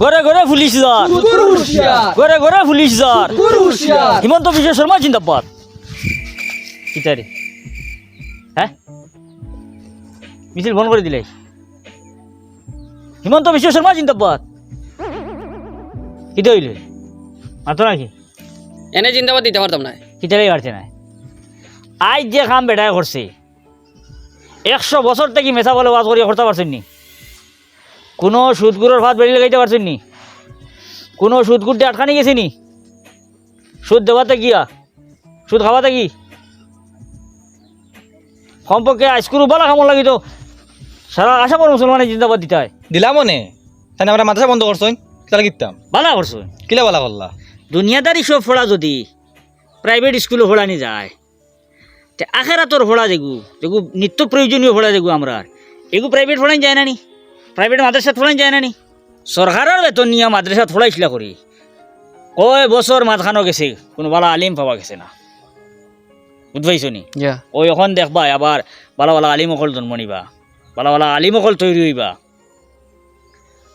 ঘরে ঘরে পুলিশ যার ঘরে ঘরে পুলিশ যার হিমন্ত বিশ্ব শর্মা জিন্দাবাদ। কিতারে হ্যাঁ? মিছিল বন্ধ করে দিলে। হিমন্ত বিশ্ব শর্মা জিন্দাবাদ। কিতা হইলে? মাতো নাকি? এনে জিন্দাবাদ দিতে পারতাম না। কিতারে পারছে না? আজ যে কাম বেটায় করছে। একশো বছর থেকে মেসা বলে ওয়াজ করিয়া করতে পারছেন নি। কোনো সুদগুলোর ভাত বেরিয়ে লাগাইতে পারছেন নি? কোনো সুদগুরতে আটকানি গেছে নি? সুদ দেওয়াতে গিয়া? সুদ খাওয়াতে কি কমপক্ষে আইসক্রু বলা খামো লাগিত সারা আশা পর মুসলমানের জিন্দাবাদ দিতে হয়। দিলাম মনে তাই আমরা মাদ্রাসা বন্ধ করছেন তাহলে কিতাম বালা করছ কিলা বলা করলা দুনিয়াদারি সব ফোড়া যদি প্রাইভেট স্কুলে ফোড়ানি যায় তে আখেরাতর ফোড়া যেগু যেগু নিত্য প্রয়োজনীয় ফোড়া যেগু আমরা এগু প্রাইভেট ফোড়াই যায় না নি? প্রাইভেট মাদ্রাসাত ফোড়াই যায় না নি? সরকারের বেতন নিয়ে মাদ্রাসাত ফোড়াইছিলা করি। কয় বছর মাঝখানো গেছে কোনো বালা আলিম পাওয়া গেছে না। বুঝবাইছ নি? ওই এখন দেখবা আবার বালা বালা আলিম অকল জন্ম নিবা বালা বালা আলিম অকল তৈরি হইবা।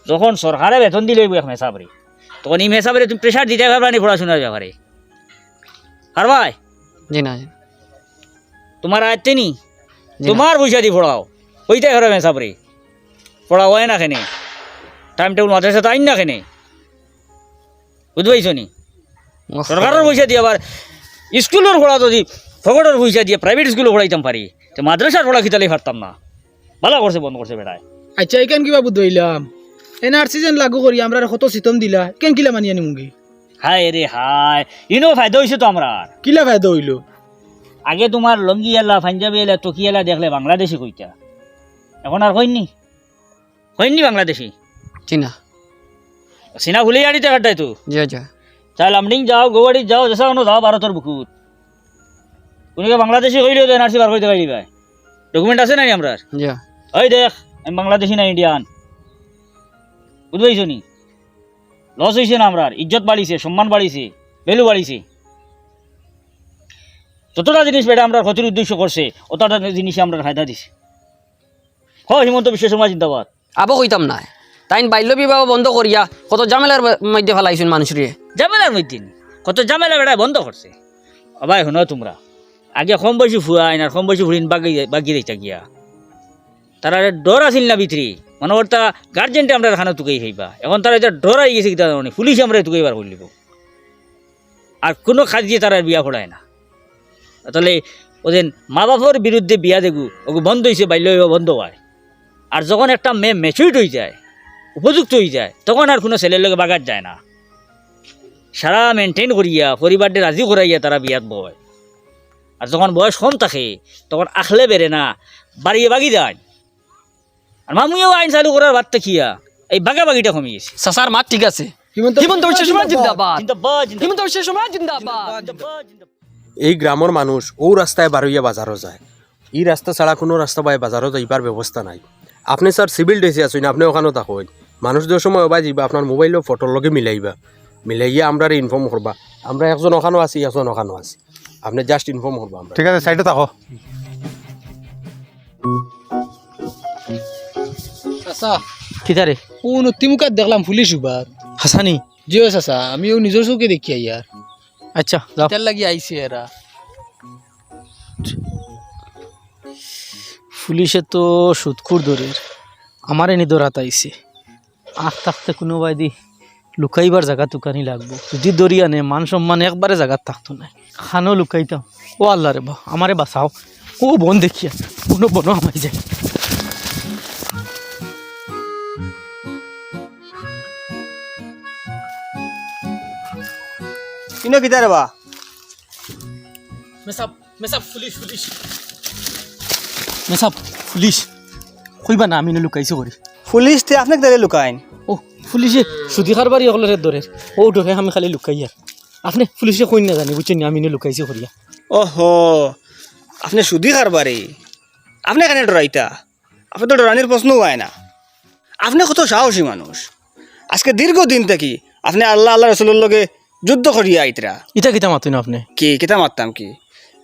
যখন সরকারে বেতন দিলে এক মেসাবরে তখন এই মেসাবরে তুমি প্রেশার দিতে পারবা নি পড়াশোনার ব্যাপারে। আর ভাই? জি না। তোমার আয়ত্তে নি? তোমার পয়সা দি পড়াও। ওইটাই হবে মেসাবরে পড়া হয় না খেনে টাইম টেবিল মাদ্রাসা তো আইন না খেনে বুঝবাইছ নি সরকারের পয়সা দিয়ে আবার স্কুলের পড়া যদি ফগটের পয়সা দিয়ে প্রাইভেট স্কুলে পড়াইতাম পারি তো মাদ্রাসার পড়া খিতালেই পারতাম না? ভালো করছে বন্ধ করছে বেটায়। আচ্ছা এখান কিবা বুধইলাম এনআরসি যেন লাগু করি আমরা কত সিতম দিলা? কেন কিলা মানি আনি মুঙ্গি? হায় রে হায় ইনো ফায়দা হয়েছে তো আমরা কিলা ফায়দা হইল? আগে তোমার লঙ্গি এলা পাঞ্জাবি এলা টকি এলা দেখলে বাংলাদেশি কইতা। এখন আর কইনি? কইনি বাংলাদেশি? জি না সিনা ভুলে আড়িতে কাটাই তো। জি যা চাই লামডিং যাও গৌহাটি যাও যেসা কোনো যাও ভারতের বুকুত। কোনকে বাংলাদেশি কইলেও তো এনআরসি বার করতে পারি ভাই ডকুমেন্ট আছে নাই আমরা ওই দেখ আমি বাংলাদেশি না ইন্ডিয়ান বুঝবাইছ নি লস হয়েছে না আমরা ইজ্জত বাড়িছে সম্মান বাড়িছে ভ্যালু বাড়িছে। যতটা জিনিস বেটা আমরা ক্ষতির উদ্দেশ্য করছে অতটা জিনিসে আমরা ফায়দা দিছে। হ হিমন্ত বিশ্ব শর্মা জিন্দাবাদ। আবো কইতাম না। তাইন বাল্য বিবাহ বন্ধ করিয়া কত জামেলার মধ্যে ফেলাইছেন মানুষরে। ঝামেলার মধ্যে কত ঝামেলা বেড়ায় বন্ধ করছে? ভাই, শুনো তোমরা। আগে কম বয়সী ফুয়াইন আর কম বয়সী ফুরিন বাকি বাকি দিতা গিয়া। তারা ডর আছিল না ভিতরি। মানে ওর তা গার্জেনটা আমরা খানা তুকাই খাইবা। এখন তারা এটা ডর আই গেছে কিতা মানে পুলিশ আমরা তুকাইবার করলিব আর কোনো কাজ দিয়ে তারা বিয়া পড়ায় না। তাহলে ওদের মা বাপর বিরুদ্ধে বিয়া দেখু ওগু বন্ধ হয়েছে বাল্য বিবাহ বন্ধ হয় আর যখন একটা মেয়ে ম্যাচুরিট হয়ে যায় উপযুক্ত হয়ে যায় তখন আর কোনো ছেলের লোকে বাগাত যায় না। সারা মেনটেন করিয়া পরিবারটি রাজি করাইয়া তারা বিয়াত বয়। আর যখন বয়স কম থাকে তখন আখলে বেড়ে না বাড়িয়ে বাগি যায়। আর মামুইও আইন চালু করার বাদ দেখিয়া এই বাগা বাগিটা কমে গেছে সাসার মাত ঠিক আছে। এই গ্রামের মানুষ ও রাস্তায় বারইয়া বাজারও যায়। এই রাস্তা ছাড়া কোনো রাস্তা বাই বাজারও যাইবার ব্যবস্থা নাই। আপনি স্যার সিভিল ড্রেসে আছেন আপনি ওখানেও থাকুন। মানুষ যে সময় ওবাই যাইবা আপনার মোবাইলও ফটোর লগে মিলাইবা। মিলাইয়া আমরা ইনফর্ম করবা। আমরা একজন ওখানেও আছি একজন ওখানেও আছি। আপনি জাস্ট ইনফর্ম করবা আমরা। ঠিক আছে সাইডে থাকো। চাচা কিতারে ও নতি মুখাত দেখলাম পুলিশ উবাত। হাসানি জিও চাচা আমি ও নিজের চোখে দেখি ইয়ার আচ্ছা যাও লাগি আইছে এরা পুলিশে তো সুদখুর দরের আমার এনে দরাত আইছে। আখ থাকতে কোনো বাইদি লুকাইবার জায়গা তুকানি লাগবো। যদি দরি আনে মান সম্মান একবারে জায়গা থাকতো না। খানো লুকাইতাম। ও আল্লাহ রে বা আমারে বাঁচাও। ও বোন দেখিয়া কোনো বনো আমায় যায় ইনো কিতা রে বা? মেসাব মেসাব পুলিশ পুলিশ মেসাব পুলিশ কইবা না আমি নে লুকাইছো করি পুলিশ তে আপনাকে দাঁড়িয়ে লুকাইন। ও পুলিশে সুদি খারবারি সকলের দরে ও ডরে আমি খালি লুকাই আর আপনি পুলিশে কই না জানি বুঝছেন আমি নে লুকাইছি করিয়া ওহো আপনি সুদি কারবারে আপনি এখানে ডরাইতা আপনি তো ডরানির প্রশ্নও হয় না। আপনি কত সাহসী মানুষ? আজকে দীর্ঘদিন থেকে আপনি আল্লাহ আল্লাহ রসুলের লগে যুদ্ধ করিয়া আইতরা ইটা কিতা মাতুন আপনি? কি কিতা মারতাম কি?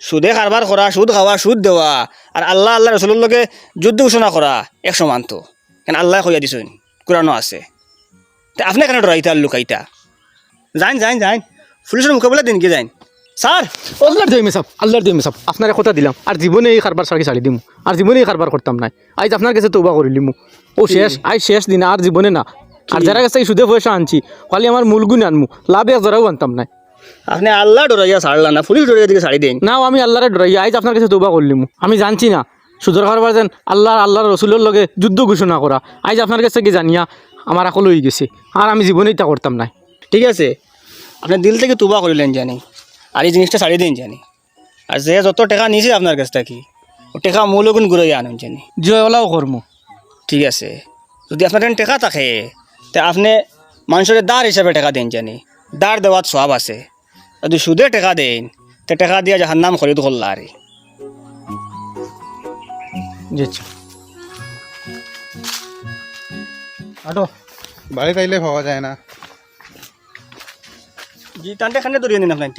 সুদে কারবার করা সুদ খাওয়া সুদ দেওয়া। আর আল্লাহ আল্লাহ রসুলের লগে যুদ্ধ ঘোষণা করা এক সমান তো কেন আল্লাহ কইয়া দিছেন কোরআনও আছে। তে আপনি কেন ডরাইতা আর লুকাইতা যাইন যাইন যাইন। পুলিশের মোকাবিলা দিন কি যাইন। স্যার আল্লাহর দিয়ে মেসাব আল্লাহর দিয়ে মেসাব আপনার কথা দিলাম। আর জীবনে এই কারবার সারি ছাড়ি দিমু। আর জীবনে এই কারবার করতাম নাই। আজ আপনার কাছে তৌবা করিলিমু ও শেষ আজ শেষ দিন আর জীবনে না। আর যারা কাছে এই সুদে পয়সা আনছি খালি আমার মূল গুণ আনমু। লাভ এক জরাও আনতাম নাই। আপনি আল্লাহ ডরাইয়া ছাড়লা না পুলিশ ডরাইয়া দিকে ছাড়ি দেন। নাও আমি আল্লাহরে ডরাই আজ আপনার কাছে তৌবা করলিমু। আমি জানছি না সুদর কারবার যেন আল্লাহ আল্লাহর রসুলের লগে যুদ্ধ ঘোষণা করা। আজ আপনার কাছে কি জানিয়া আমার আকল হয়ে গেছে আর আমি জীবনেই এটা করতাম নাই। ঠিক আছে আপনি দিল থেকে তুবা করিলেন জানি আর এই জিনিসটা ছাড়িয়ে দিন জানি। আর যে যত টাকা নিয়েছে আপনার কাছ থেকে ও টাকা মূলগুণ ঘুরাইয়া আনুন জানি। জয়ওয়ালাও কর্ম। ঠিক আছে যদি আপনার টাকা থাকে তে আপনি মানুষের দাঁড় হিসাবে টাকা দেন জানি দাঁড় দেওয়ার সব আছে। যদি সুদে টাকা দেন তে টাকা দিয়া যাহার নাম খরিদ করলা আরে আটো বাড়িতে আইলে পাওয়া যায় না জি টানতে খানে ধরিয়ে নিন আপনার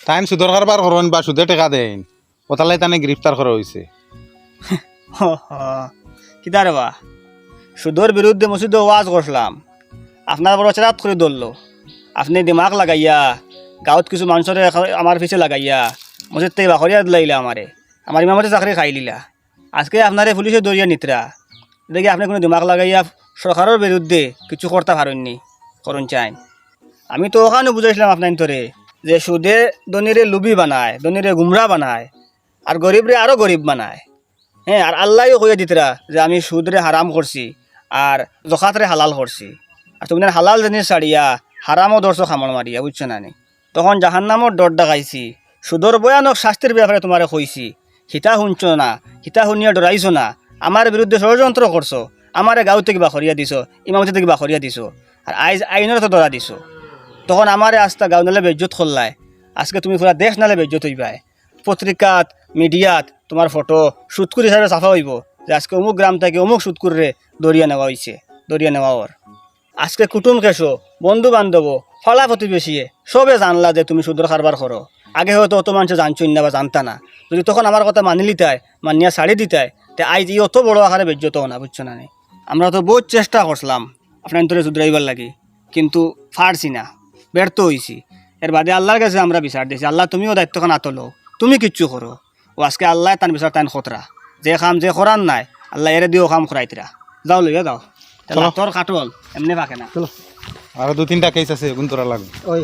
টাইম সুদর কারবার করেন বা সুদে টাকা দেন ওতালাই তানে গ্রেফতার করা হয়েছে কিতা রে বা সুদর বিরুদ্ধে মসজিদে ওয়াজ করলাম আপনার বড় চেরাত করে ধরলো আপনি দিমাগ লাগাইয়া গাঁৱত কিছু মানুষের আমার পিছে লাগাইয়া। মসজিদ থেকে বাখরিয়া দিলাইলা আমারে আমার ইমামতে চাকরি খাই লিলা আজকে আপনারে পুলিশে দরিয়া নিতরা দেখি আপনি কোনো দিমাগ লাগাইয়া সরকারের বিরুদ্ধে কিছু করতে পারেননি করুন চাই আমি তো ওখানে বুঝাইছিলাম আপনার তোরে যে সুদে দনিরে লুবি বানায় দনিরে গুমরা বানায় আর গরিবরে আরও গরিব বানায়। হ্যাঁ আর আল্লাহও কইয়া দিতরা যে আমি সুদরে হারাম করছি আর জখাতরে হালাল করছি আর তুমি হালাল জিনিস ছাড়িয়া হারামও দর্শ খামড় মারিয়া বুঝছ না নি তখন জাহান্নামর ডর ডাকাইছি সুদর ভয়ানক শাস্তির ব্যাপারে তোমারে কইছি। হিতা শুনছ না, হিতা শুনিয়া ডরাইছো না। আমার বিরুদ্ধে ষড়যন্ত্র করছ। আমারে গাঁও থেকে বাখরিয়া দিছো, ইমামতি থেকে বাখরিয়া দিছো, আর আইজ আইনের তো ডরা দিছো। তখন আমারে আস্তা গাঁও নালে বেজ্জত করলাই আজকে তুমি পুরা দেশ নালে বেজ্জত হইবাই পত্রিকাত, মিডিয়াত তোমার ফটো সুৎকুর হিসাবে চাফা হইব, যে আজকে অমুক গ্রাম থেকে অমুক সুৎকুরে দরিয়া নেওয়া হয়েছে দরিয়া নেওয়া ওর আজকে কুটুম কেশো বন্ধু বান্ধব ফলা প্রতিবেশীয়ে সবে জানলা যে তুমি সুদর কারবার করো আগে হয়তো অত মানুষ জানছই না বা জানতা না। যদি তখন আমার কথা মানি লিতাই মানিয়া ছাড়ি দিতাই তে আইজ ই অত বড় আকারে বেজ্জত না বুঝছ না নি? আমরা তো বহুত চেষ্টা করছিলাম আপনার তোরে শুধরাইবার লাগি কিন্তু ফারছি না ব্যর্থ হয়েছি এর বাদে আল্লাহর কাছে আমরা বিচার দিয়েছি আল্লাহ তুমিও দায়িত্বখান আতলো তুমি কিচ্ছু করো ও আজকে আল্লাহ তান বিচার তান খতরা যে কাম যে করার নাই আল্লাহ এরে দিও কাম করাইতরা যাও লইয়া যাও। তোর কাটল এমনি পাকে না। আরও দু তিনটা কেস আছে গুণ তোরা লাগবে ওই